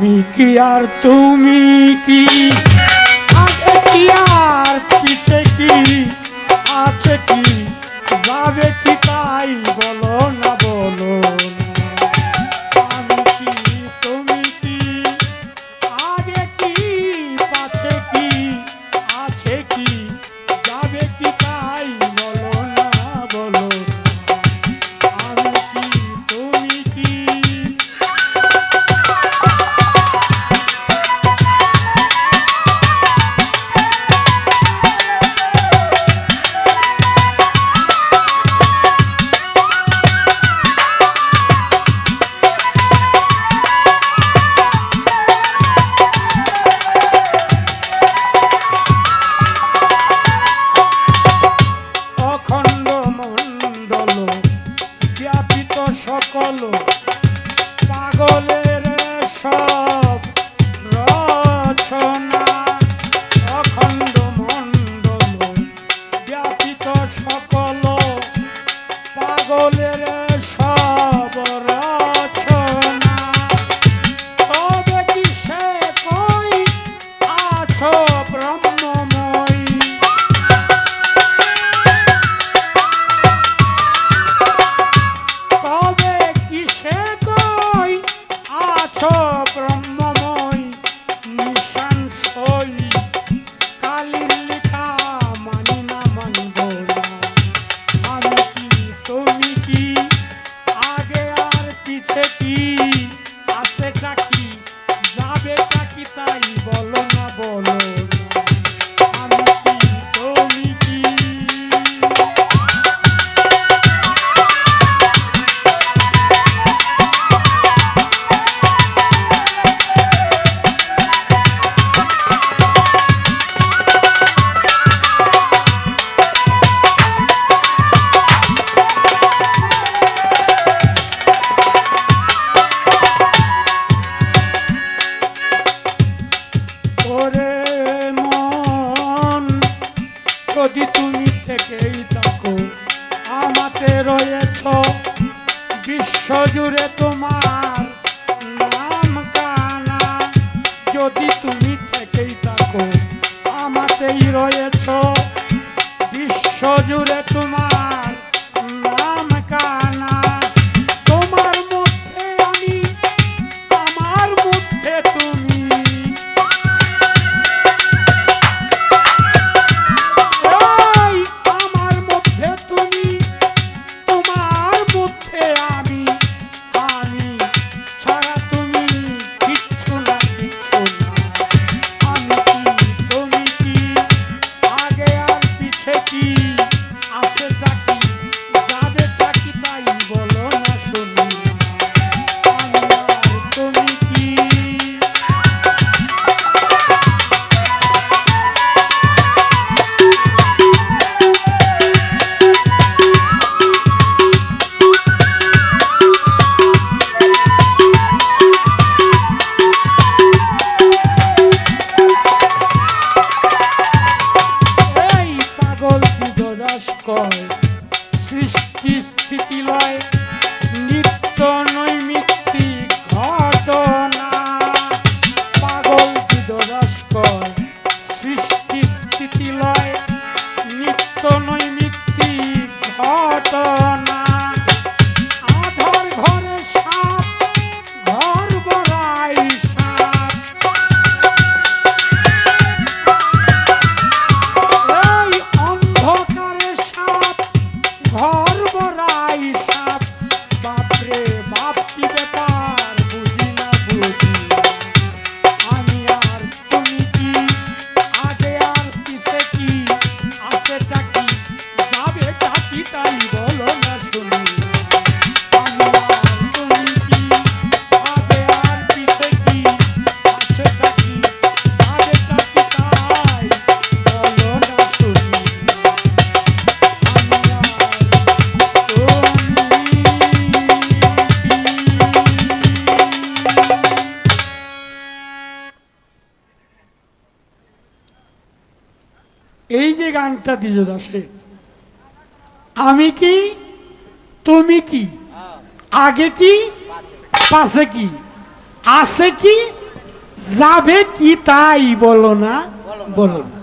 আমি কি আর তুমি কি? আছে কি আর পিছে কি? আছে কি? যাবে কি তাই বলো না বলো। যদি তুমি থেকেই থাকো আমাতে রয়েছ। বিশ্বজুড়ে তোমার নাম কানা। যদি তুমি Isso. এই যে গানটা দিজো দাসের আমি কি, তুমি কি, আগে কি, পাশে কি, আছে কি, যাবে কি তাই বলো না বলো না।